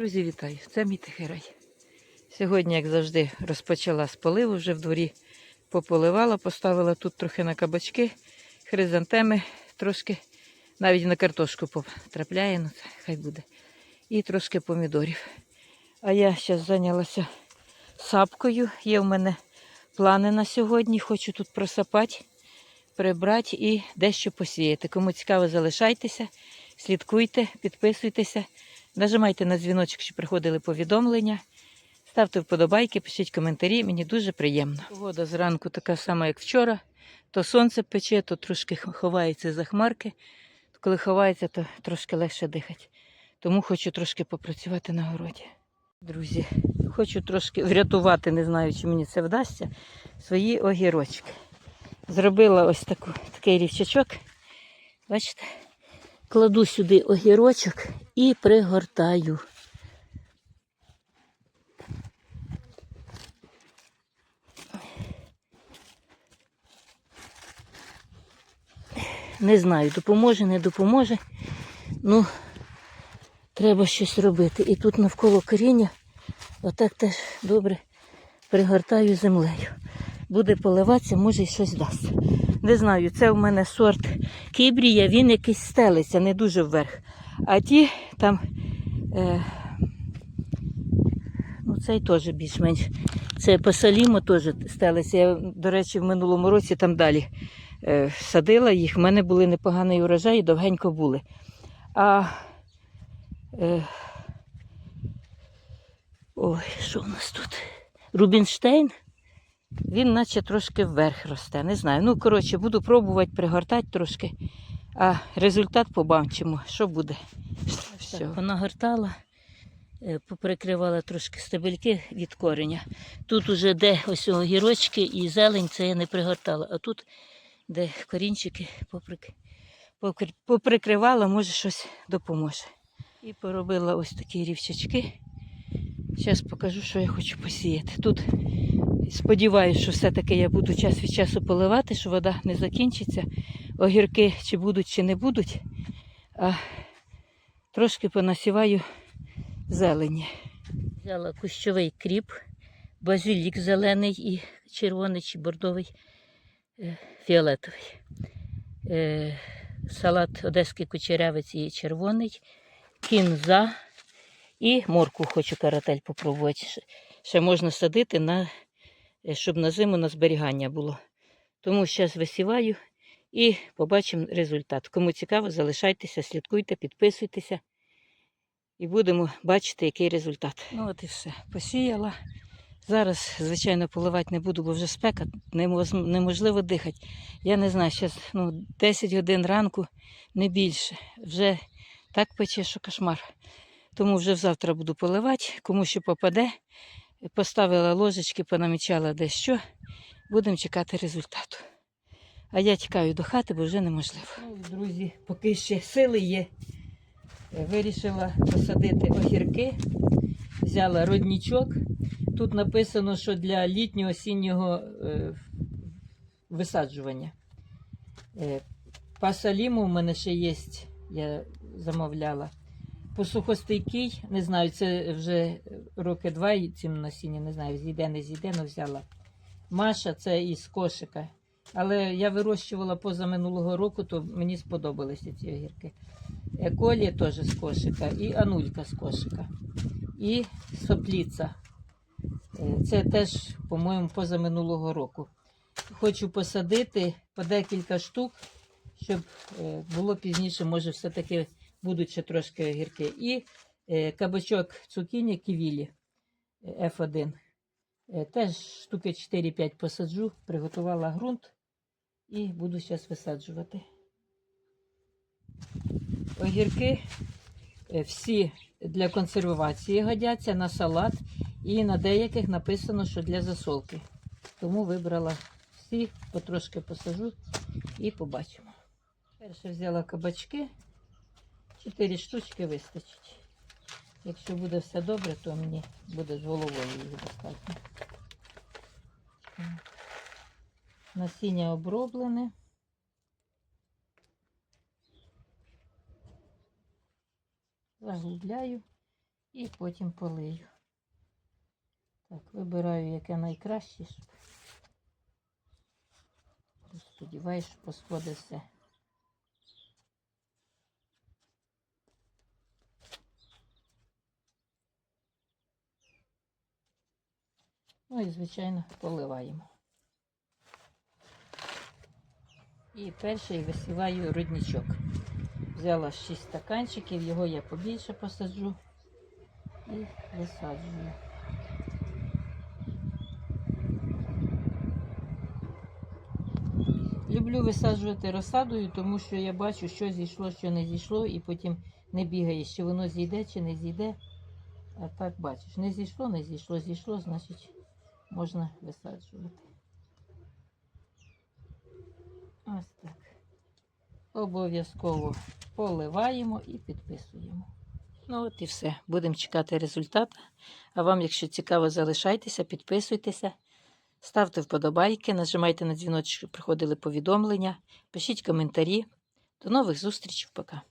Друзі, вітаю! Це мій тихий рай. Сьогодні, як завжди, розпочала з поливу, вже в дворі пополивала, поставила тут трохи на кабачки, хризантеми, трошки навіть на картошку потрапляє, ну це хай буде. І трошки помідорів. А я зараз зайнялася сапкою. Є в мене плани на сьогодні. Хочу тут просапати, прибрати і дещо посіяти. Кому цікаво, залишайтеся, слідкуйте, підписуйтеся. Нажимайте на дзвіночок, щоб приходили повідомлення. Ставте вподобайки, пишіть коментарі, мені дуже приємно. Погода зранку така сама, як вчора. То сонце пече, то трошки ховається за хмарки. Коли ховається, то трошки легше дихати. Тому хочу трошки попрацювати на городі. Друзі, хочу трошки врятувати, не знаю, чи мені це вдасться, свої огірочки. Зробила ось таку, такий рівчачок. Бачите? Кладу сюди огірочок і пригортаю. Не знаю, допоможе, не допоможе. Ну, треба щось робити. І тут навколо коріння отак теж добре пригортаю землею. Буде поливатися, може й щось дасть. Не знаю, це в мене сорт кібрія, він якийсь стелиться, не дуже вверх. А ті там, е, ну цей теж більш-менш. Це пасалімо теж стелиться. Я, до речі, в минулому році там далі е, садила їх. В мене були непоганий урожай і довгенько були. А е, ой, що в нас тут? Рубінштейн. Він наче трошки вверх росте. Не знаю. Ну, коротше, буду пробувати пригортати трошки, а результат побачимо, що буде. Все. Вона гортала, е, поприкривала трошки стебельки від кореня. Тут уже де ось огірочки і зелень, це я не пригортала. А тут, де корінчики поприкривала, може щось допоможе. І поробила ось такі рівчачки. Зараз покажу, що я хочу посіяти. Тут сподіваюся, що все-таки я буду час від часу поливати, що вода не закінчиться. Огірки чи будуть, чи не будуть. А трошки понасіваю зелені. Взяла кущовий кріп, базилік зелений і червоний чи бордовий, е, фіолетовий. Е, Салат одеський кучерявець і червоний, кінза і морку хочу каратель попробувати. Ще- можна садити, на, щоб на зиму на зберігання було. Тому зараз висіваю і побачимо результат. Кому цікаво, залишайтеся, слідкуйте, підписуйтеся. І будемо бачити, який результат. Ну от і все. Посіяла. Зараз, звичайно, поливати не буду, бо вже спека, неможливо дихати. Я не знаю, зараз ну, 10 годин ранку, не більше. Вже так пече, що кошмар. Тому вже завтра буду поливати, кому що попаде. Поставила ложечки, понамічала де що. Будемо чекати результату. А я тікаю до хати, бо вже неможливо. Ну, друзі, поки ще сили є. Вирішила посадити огірки. Взяла роднічок. Тут написано, що для літнього осіннього е, висаджування. Е, пасаліму в мене ще є, я замовляла. Посухостійкий, не знаю, це вже роки два цим насіння, не знаю, зійде, не зійде, але взяла. Маша це із кошика. Але я вирощувала поза минулого року, то мені сподобалися ці огірки. Е, Колі теж з кошика, і анулька з кошика, і сопліця. Е, Це теж, по-моєму, поза минулого року. Хочу посадити по декілька штук, щоб е, було пізніше, може, все-таки будуть ще трошки огірки. І е, кабачок цукіні ківілі е, F1. Е, Теж штуки 4-5 посаджу, приготувала ґрунт і буду зараз висаджувати. Огірки всі для консервації годяться на салат, і на деяких написано, що для засолки. Тому вибрала всі, потрошки посажу і побачимо. Перше взяла кабачки, 4 штучки вистачить. Якщо буде все добре, то мені буде з головою їх достатньо. Насіння оброблене. Заглубляю І потім полию. Так, вибираю, яке найкраще. Сподіваюсь, що посходить все. Ну і, звичайно, поливаємо. І перший висіваю родничок. Взяла 6 стаканчиків, його я побільше посаджу і висаджую. Люблю висаджувати розсадою, тому що я бачу, що зійшло, що не зійшло, і потім не бігаєш, чи воно зійде, чи не зійде. А так бачиш, не зійшло, не зійшло, зійшло, значить можна висаджувати. Ось так. Обов'язково поливаємо і підписуємо. Ну от і все. Будемо чекати результату. А вам, якщо цікаво, залишайтеся, підписуйтеся, ставте вподобайки, нажимайте на дзвіночок, щоб приходили повідомлення, пишіть коментарі. До нових зустрічей. Пока.